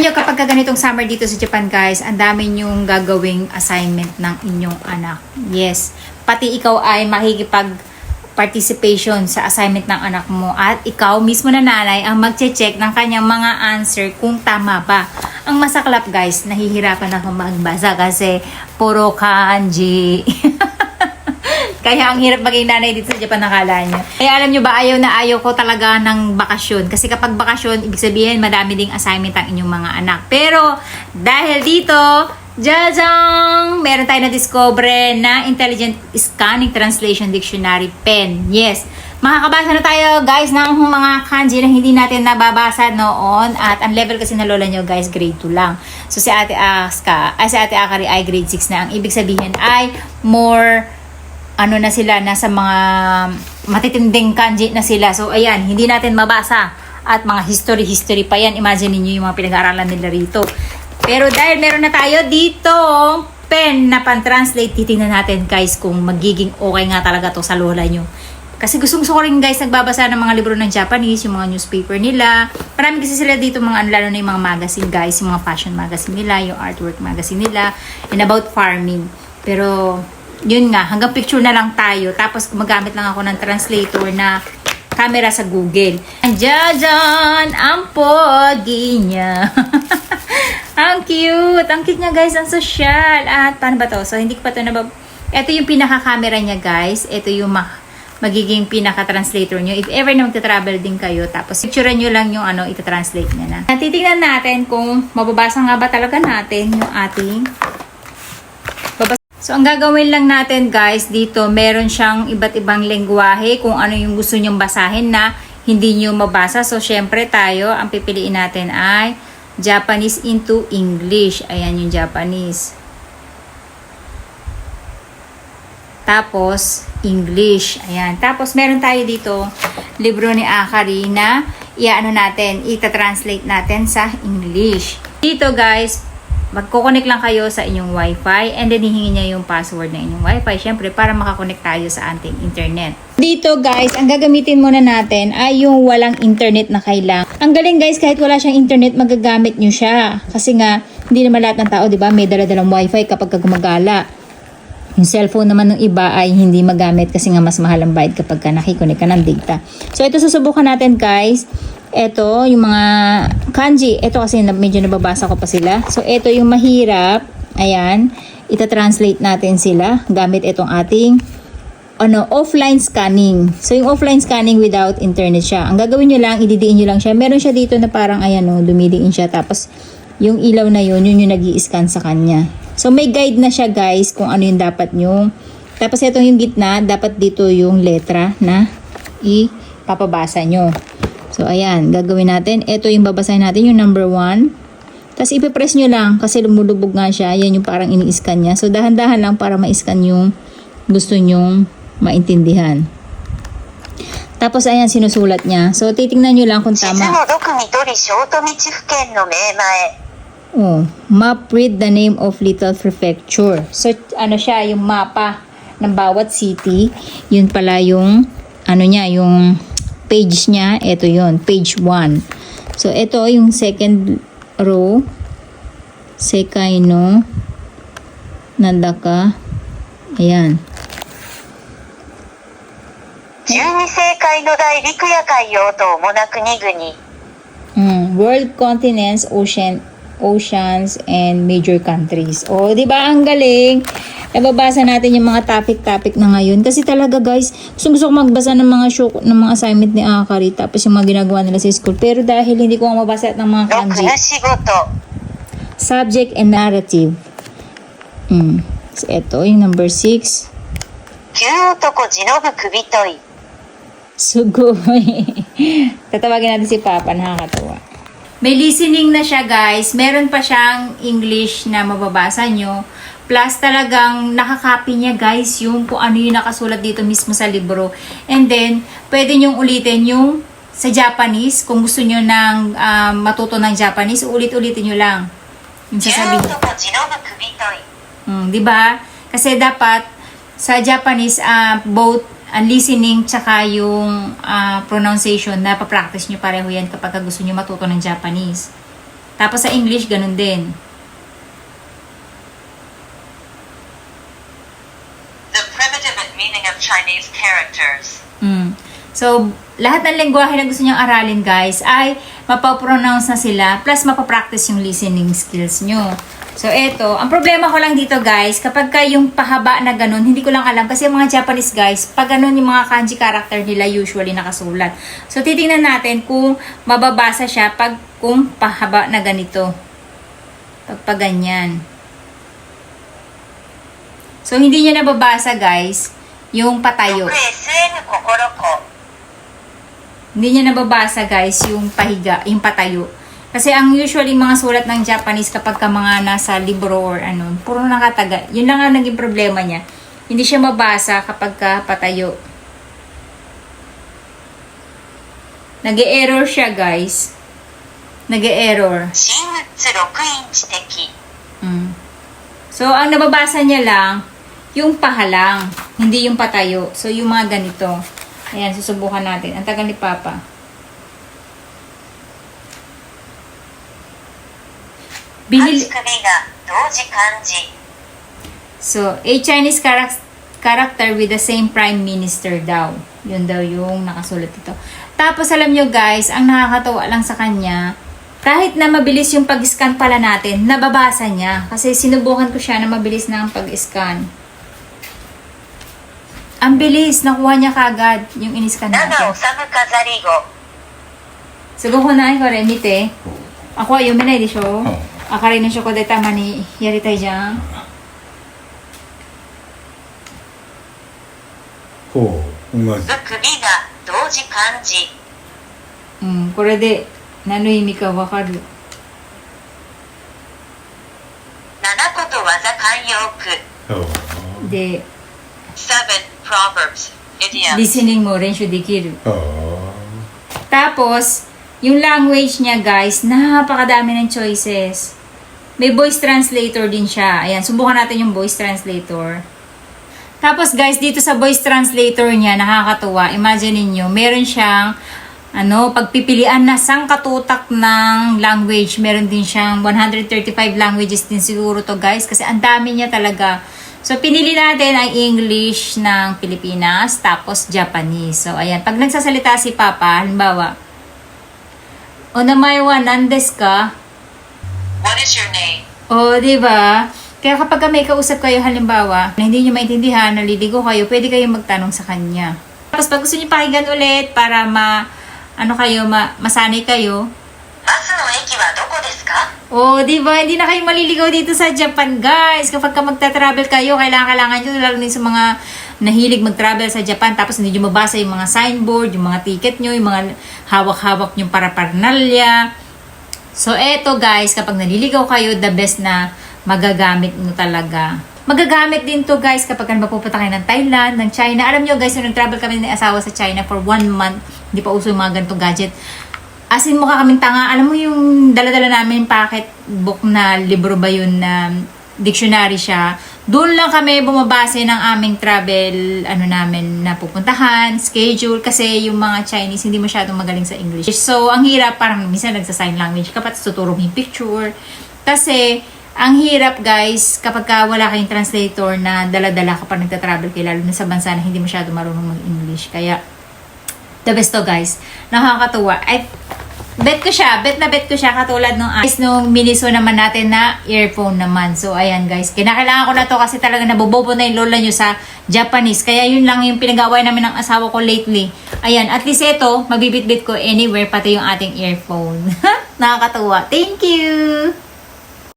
Nyo, kapag ka ganitong summer dito sa Japan, guys, ang dami nyong gagawing assignment ng inyong anak. Yes. Pati ikaw ay makikipag participation sa assignment ng anak mo at ikaw mismo na nanay ang magche-check ng kanyang mga answer kung tama ba. Ang masaklap guys, nahihirapan ako magbasa kasi puro kanji. Kaya ang hirap maging nanay dito sa Japan nakala niyo. Kaya alam niyo ba, ayaw na ayaw ko talaga ng bakasyon. Kasi kapag bakasyon, ibig sabihin madami ding assignment ang inyong mga anak. Pero dahil dito, Jajang! Meron tayo na-discover na Intelligent Scanning Translation Dictionary Pen. Yes. Makakabasa na tayo guys ng mga kanji na hindi natin nababasa noon. At ang level kasi na lola nyo guys, grade 2 lang. So si Ate Aska, ay si Ate Akari ay grade 6 na. Ang ibig sabihin ay more ano na sila, nasa mga matitinding kanji na sila. So, ayan, hindi natin mabasa. At mga history-history pa yan. Imagine niyo yung mga pinag-aaralan nila rito. Pero dahil meron na tayo dito pen na pan-translate, titingnan natin guys kung magiging okay nga talaga to sa lola nyo. Kasi gusto ko rin guys nagbabasa ng mga libro ng Japanese, yung mga newspaper nila. Marami kasi sila dito mga lalo na yung mga magazine guys, yung mga fashion magazine nila, yung artwork magazine nila, and about farming. Pero yun nga, hanggang picture na lang tayo. Tapos gumagamit lang ako ng translator na camera sa Google. Andiyan ang pogi niya. ang cute. Ang cute niya guys. Ang social. At paano ba to? So, hindi ko pa to nabab... Ito yung pinaka-camera niya guys. Ito yung ma- magiging pinaka-translator nyo. If ever na magta-travel din kayo, tapos picture nyo lang yung ano, ita-translate niya na. Titingnan natin kung mababasa nga ba talaga natin yung ating So, ang gagawin lang natin guys, dito meron siyang iba't ibang lengguwahe kung ano yung gusto nyong basahin na hindi nyo mabasa. So, syempre tayo, ang pipiliin natin ay Japanese into English. Ayan yung Japanese. Tapos, English. Ayan. Tapos, meron tayo dito, libro ni Akari na iaano natin, ita-translate natin sa English. Dito guys, magkoconnect lang kayo sa inyong wifi and then hihingi niya yung password ng inyong wifi syempre para makakonect tayo sa ating internet. Dito guys, ang gagamitin muna natin ay yung walang internet na kailangan. Ang galing guys, kahit wala siyang internet, magagamit nyo siya. Kasi nga, hindi naman lahat ng tao, di ba, may dala-dalang wifi kapag gumagala. Yung cellphone naman ng iba ay hindi magamit kasi nga mas mahal ang bayad kapag ka nakikonek ka ng data. So ito susubukan natin guys. Ito yung mga kanji. Ito kasi medyo nababasa ko pa sila. So ito yung mahirap. Ayan. Ita-translate natin sila gamit itong ating ano, offline scanning. So, yung offline scanning without internet siya. Ang gagawin nyo lang, ididiin nyo lang siya. Meron siya dito na parang, ayan o, dumidiin siya. Tapos, yung ilaw na yun, yun yung nag scan sa kanya. So, may guide na siya guys kung ano yung dapat nyo. Tapos, ito yung gitna, dapat dito yung letra na ipapabasa nyo. So, ayan, gagawin natin. Ito yung babasahin natin, yung number 1. Tapos, ipipress nyo lang kasi lumulubog nga siya. Yan yung parang ini-scan niya. So, dahan-dahan lang para ma-scan yung gusto nyong maintindihan. Tapos, ayan, sinusulat niya. So, titingnan nyo lang kung tama. Oh, map with the name of little prefecture. So, ano siya, yung mapa ng bawat city. Yun pala yung, ano niya, yung page niya. Ito yun, page 1. So, ito yung second row. Sekay no. Nandaka. Ayan. Yuni sekai no dai rikuya kai yo to mona guni. Mm, world continents, ocean, oceans, and major countries. O, di ba ang galing? Nababasa natin yung mga topic-topic na ngayon. Kasi talaga guys, gusto gusto ko magbasa ng mga show, ng mga assignment ni Akari, tapos yung mga ginagawa nila sa school. Pero dahil hindi ko nga mabasa ng mga ろく kanji, な仕事 subject and narrative. Mm. So, ito, yung number 6. 旧男地のぶ首とい Sugoy. Tatawagin natin si Papa, nakakatawa. May listening na siya guys. Meron pa siyang English na mababasa nyo. Plus talagang nakakopy niya guys yung kung ano yung nakasulat dito mismo sa libro. And then, pwede nyong ulitin yung sa Japanese. Kung gusto nyo ng um, ah, matuto ng Japanese, ulit-ulitin nyo lang. Yung sasabihin. Mm, di? Kasi dapat sa Japanese, uh, both ang listening tsaka yung ah, pronunciation na pa-practice nyo pareho yan kapag gusto nyo matuto ng Japanese. Tapos sa English, ganun din. The primitive meaning of Chinese characters. Mm. So, lahat ng lengguwahe na gusto niyong aralin, guys, ay mapapronounce na sila, plus mapapractice yung listening skills nyo. So, eto, ang problema ko lang dito, guys, kapag ka yung pahaba na ganun, hindi ko lang alam, kasi yung mga Japanese, guys, pag ganun yung mga kanji character nila usually nakasulat. So, titingnan natin kung mababasa siya pag kung pahaba na ganito. Pag pa ganyan. So, hindi niya nababasa, guys, yung patayo. Hindi niya nababasa guys yung pahiga, yung patayo. Kasi ang usually mga sulat ng Japanese kapag ka mga nasa libro or ano, puro nakataga. Yun lang ang naging problema niya. Hindi siya mabasa kapag ka patayo. nag error siya guys. nag error Mm. So, ang nababasa niya lang, yung pahalang, hindi yung patayo. So, yung mga ganito. Ayan, susubukan natin. Ang tagal ni Papa. Bihili. So, a Chinese character with the same prime minister daw. Yun daw yung nakasulat ito. Tapos, alam nyo guys, ang nakakatawa lang sa kanya, kahit na mabilis yung pag-scan pala natin, nababasa niya. Kasi sinubukan ko siya na mabilis na ang pag-scan. Ang bilis, nakuha niya kagad yung in-scan 7 natin. 治飾り語 Sugo ko na ko rin, mite. Ako ay yuminay di siyo. Akari na siya ko de tama ni yaritay dyan. ほう同じぶくびが同時漢字 Hmm, これで何の意味かわかる。 7こと技慣用句ほうで、 Seven proverbs, idioms. listening mo rin siya dikir. ほう Tapos, yung language niya guys, napakadami ng choices. May voice translator din siya. Ayan, subukan natin yung voice translator. Tapos guys, dito sa voice translator niya, nakakatuwa. Imagine niyo meron siyang ano, pagpipilian na sangkatutak ng language. Meron din siyang 135 languages din siguro to guys. Kasi ang dami niya talaga. So, pinili natin ang English ng Pilipinas, tapos Japanese. So, ayan. Pag nagsasalita si Papa, halimbawa, Onamay wa nandes ka? What is your name? O, oh, di ba? Kaya kapag may kausap kayo, halimbawa, na hindi nyo maintindihan, naliligo kayo, pwede kayong magtanong sa kanya. Tapos pag gusto nyo pakinggan ulit para ma, ano kayo, ma, masanay kayo. Basu no eki Oh, di ba? Hindi na kayo maliligaw dito sa Japan, guys. Kapag ka magta-travel kayo, kailangan kailangan nyo, lalo din sa mga nahilig mag-travel sa Japan, tapos hindi nyo mabasa yung mga signboard, yung mga ticket nyo, yung mga hawak-hawak yung paraparnalya. So, eto guys, kapag naliligaw kayo, the best na magagamit mo talaga. Magagamit din to guys kapag ka mapupunta kayo ng Thailand, ng China. Alam nyo guys, nung nag-travel kami ng asawa sa China for one month, hindi pa uso yung mga ganitong gadget. As in, mukha kaming tanga. Alam mo yung dala-dala namin packet book na libro ba yun na dictionary siya. Doon lang kami bumabase ng aming travel, ano namin, na pupuntahan, schedule, kasi yung mga Chinese hindi masyadong magaling sa English. So, ang hirap, parang minsan nagsa-sign language ka, tapos tuturo mo yung picture. Kasi, ang hirap guys, kapag ka wala kayong translator na dala-dala ka pa nagta-travel kayo, lalo na sa bansa na hindi masyado marunong mag-English. Kaya, the best to guys. Nakakatuwa. Ay, bet ko siya. Bet na bet ko siya. Katulad nung guys, nung miniso naman natin na earphone naman. So, ayan guys. Kinakailangan ko na to kasi talaga nabobobo na yung lola nyo sa Japanese. Kaya yun lang yung pinag-away namin ng asawa ko lately. Ayan. At least ito, mabibit-bit ko anywhere, pati yung ating earphone. Nakakatuwa. Thank you!